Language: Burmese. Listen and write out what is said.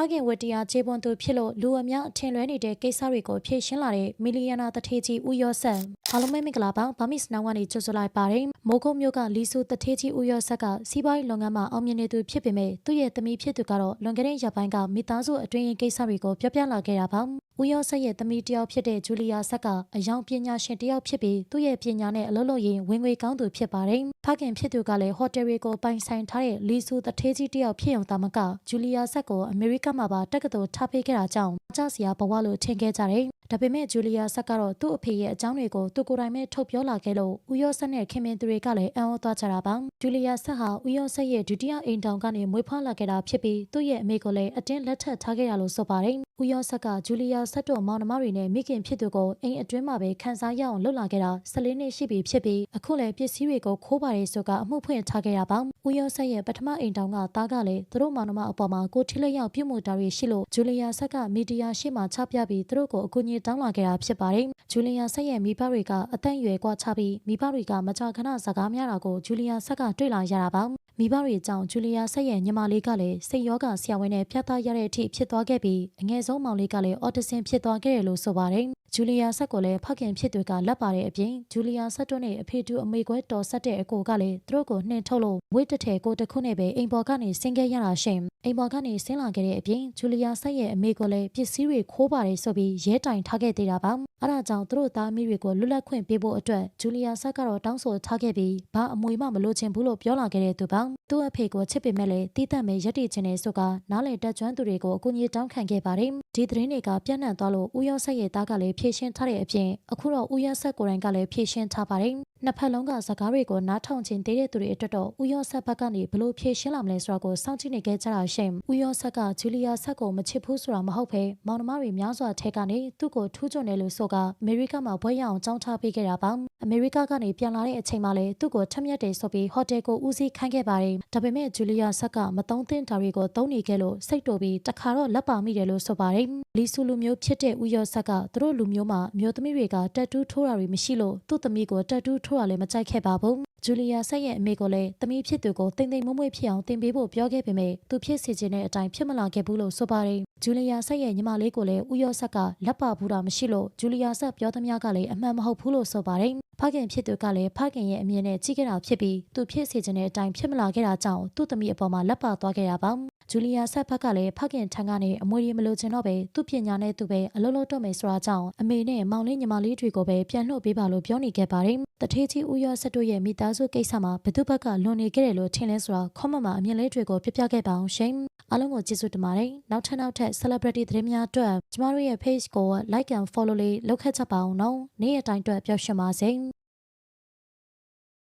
ဖခင်ဝတ္တရားခြေပွန်သူဖြစ်လို့လူအများအထင်လွဲနေတဲ့ကိစ္စတွေကိုဖြေရှင်းလာတဲ့မီလီယနာတထေးကြီးဦးရော့ဆက်အားလုံးပဲမင်္ဂလာပါဗမစ်နောင်ကနေကြိုဆိုလိုက်ပါတယ်မိုးကုတ်မြို့ကလီဆူတထေးကြီးဦးရော့ဆက်ကစီးပွားရေးလုပ်ငန်းမှာအောင်မြင်နေသူဖြစ်ပေမဲ့သူ့ရဲ့သမီးဖြစ်သူကတော့လွန်ခဲ့တဲ့ရက်ပိုင်းကမိသားစုအတွင်းရေးကိစ္စတွေကိုပြောပြလာခဲ့တာပါ ဦးရော့ဆက်ရဲ့သမီးတစ်ယောက်ဖြစ်တဲ့ဂျူလီယာဆက်ကအယောင်ပညာရှင်တစ်ယောက်ဖြစ်ပြီးသူ့ရဲ့ပညာနဲ့အလုပ်လုပ်ရင်ဝင်ငွေကောင်းသူဖြစ်ပါတယ်ဖခင်ဖြစ်သူကလည်းဟိုတယ်တွေကိုပိုင်ဆိုင်ထားတဲ့လီဆူတထေးကြီးတစ်ယောက်ဖြစ်ုံသာမကဂျူလီယာဆက်ကိုအမေရိကမှာပါတက္ကသိုလ်ထားပေးခဲ့တာကြောင့်ကြောက်စရာဘဝလို့ထင်ခဲ့ကြတယ်။ဒါပေမဲ့ဂျူလီယာဆက်ကတော့သူ့အဖေရဲ့အကြောင်းတွေကိုသူကိုယ်တိုင်ပဲထုတ်ပြောလာခဲ့လို့ဦးရော့ဆက်နဲ့ခင်မင်သူတွေကလည်းအံ့ဩသွားကြတာပါ။ဂျူလီယာဆက်ဟာဦးရော့ဆက်ရဲ့ဒုတိယအိမ်တောင်ကနေမွေးဖွားလာခဲ့တာဖြစ်ပြီးသူ့ရဲ့အမေကိုလည်းအတင်းလက်ထပ်ထားခဲ့ရလို့ဆိုပါတယ်။ ဦးရော့ဆက်ကဂျူလီယာဆက်တို့မောင်နှမတွေနဲ့မိခင်ဖြစ်သူကိုအိမ်အတွင်းမှာပဲခန်းစားရအောင်လုပ်လာခဲ့တာ14နှစ်ရှိပြီဖြစ်ပြီးအခုလည်းပစ္စည်းတွေကိုခိုးပါတယ်ဆိုကအမှုဖွင့်ထားခဲ့တာပါ။ဦးရော့ဆက်ရဲ့ပထမအိမ်တောင်ကသားကလည်းသူတို့မောင်နှမအပေါ်မှာကိုထိလက်ရောက်ပြုမှုတာတွေရှိလို့ဂျူလီယာဆက်ကမီဒီယာရှေ့မှာချပြပြီးသူတို့ကိုအကူအညီတောင်းလာခဲ့တာဖြစ်ပါတယ်။ဂျူလီယာဆက်ရဲ့မိဘတွေကအသက်အရွယ်ကွာခြားပြီးမိဘတွေကမကြာခဏစကားများတာကိုဂျူလီယာဆက်ကတွေ့လာရတာပါ။ မိဘတွေအကြောင်းဂျူလီယာဆက်ရဲ့ညီမလေးကလည်းစိတ်ရောဂါဆရာဝန်နဲ့ဖျက်သားရတဲ့အထိဖြစ်သွားခဲ့ပြီးအငယ်ဆုံးမောင်လေးကလည်းအော်တီဆင်ဖြစ်သွားခဲ့တယ်လို့ဆိုပါတယ်။ဂျူလီယာဆက်ကိုလည်းဖခင်ဖြစ်သူကလက်ပါတဲ့အပြင်ဂျူလီယာဆက်တို့နဲ့အဖေတူအမေကွဲတော်ဆက်တဲ့အကိုကလည်းသူတို့ကိုနှင်ထုတ်လို့ဝိတ်တထဲကိုတစ်ခုနဲ့ပဲအိမ်ပေါ်ကနေဆင်းခဲ့ရတာရှင်။အိမ်ပေါ်ကနေဆင်းလာခဲ့တဲ့အပြင်ဂျူလီယာဆက်ရဲ့အမေကလည်းပစ္စည်းတွေခိုးပါတယ်ဆိုပြီးရဲတိုင်ထားခဲ့သေးတာပါ။အဲဒါကြောင့်သူတို့သားမီးတွေကိုလွတ်လပ်ခွင့်ပေးဖို့အတွက်ဂျူလီယာဆက်ကတော့တောင်းဆိုထားခဲ့ပြီးဘာအမွေမှမလိုချင်ဘူးလို့ပြောလာခဲ့တဲ့သူပါ။သူ့အဖေကိုချစ်ပေမဲ့လည်းတီးတန့်မဲ့ရက်တည်ခြင်းနဲ့ဆိုကနားလေတက်ကျွမ်းသူတွေကိုအကူအညီတောင်းခံခဲ့ပါတယ်။ဒီသတင်းတွေကပြန့်နှံ့သွားလို့ဦးရောဆက်ရဲ့သားကလည်းဖြည့်ရှင်းထားတဲ့အပြင်အခုတော့ဦးရောဆက်ကိုယ်တိုင်ကလည်းဖြည့်ရှင်းထားပါတယ်။ နှစ်ဖက်လုံးကစကားတွေကိုနားထောင်ခြင်းတည်တဲ့သူတွေအတွက်တော့ဦးရောဆက်ဘက်ကနေဘလို့ဖြည့်ရှင်းလာမလဲဆိုတာကိုစောင့်ကြည့်နေကြကြတာရှင်။ဦးရောဆက်ကဂျူလီယာဆက်ကိုမချစ်ဘူးဆိုတာမဟုတ်ဘဲမောင်နှမတွေများစွာထဲကနေသူ့ကိုထူးချွန်တယ်လို့ဆိုကအမေရိကမှာဘွဲရအောင်ကြောင်းထားပေးခဲ့တာပါ။အမေရိကကနေပြန်လာတဲ့အချိန်မှာလည်းသူ့ကိုထက်မြက်တယ်ဆိုပြီးဟိုတယ်ကိုဦးစီးခိုင်းခဲ့ပါတယ်။ဒါပေမဲ့ဂျူလီယာဆက်ကမတုံးသင့်တာတွေကိုသုံးနေခဲ့လို့စိတ်တိုပြီးတခါတော့လက်ပါမိတယ်လို့ဆိုပါတယ်။လီဆူလူမျိုးဖြစ်တဲ့ဦးရောဆက်ကသူတို့လူမျိုးမှာမျိုးသမီးတွေကတက်တူးထိုးတာတွေမရှိလို့သူ့သမီးကိုတက်တူး ထိုးတာလည်းမကြိုက်ခဲ့ပါဘူး။ ဂျူလီယာဆက်ရဲ့အမေကလည်းသမီးဖြစ်သူကိုတိမ်တိမ်မွေ့မွေ့ဖြစ်အောင်တင်ပေးဖို့ပြောခဲ့ပေမဲ့သူဖြစ်စီခြင်းတဲ့အတိုင်းဖြစ်မလာခဲ့ဘူးလို့ဆိုပါတယ်။ဂျူလီယာဆက်ရဲ့ညီမလေးကိုလည်းဦးရောဆက်ကလက်ပါဘူးတာမရှိလို့ဂျူလီယာဆက်ပြောသမျှကလည်းအမှန်မဟုတ်ဘူးလို့ဆိုပါတယ်။ဖခင်ဖြစ်သူကလည်းဖခင်ရဲ့အမြင်နဲ့ကြည့်ခဲ့တာဖြစ်ပြီးသူဖြစ်စီခြင်းတဲ့အတိုင်းဖြစ်မလာခဲ့တာကြောင့်သူ့သမီးအပေါ်မှာလက်ပါသွားခဲ့တာပါ။ဂျူလီယာဆက်ဖက်ကလည်းဖခင်ထံကနေအမွေရီမလိုချင်တော့ပဲသူ့ပညာနဲ့သူပဲအလုံးလုံးတော့မယ်ဆိုတာကြောင့်အမေနဲ့မောင်လေးညီမလေးတွေကိုပဲပြန်လှုပ်ပေးပါလို့ပြောနေခဲ့ပါတယ်။တထေးကြီးဦးရောဆက်တို့ရဲ့မိသားစုကိစ္စမှာဘသူဘက်ကလွန်နေခဲ့တယ်လို့ထင်လဲဆိုတာခေါမမှာအမြင်လေးတွေကိုပြပြခဲ့ပါအောင်ရှင်။အားလုံးကိုကျေးဇူးတင်ပါတယ်။နောက်ထပ်နောက်ထပ် celebrity သတင်းများအတွက်ကျမတို့ရဲ့ page ကို like and follow လေးလုပ်ခဲ့ကြပါအောင်နော်။နေ့ရက်တိုင်းအတွက်ပျော်ရွှင်ပါစေ။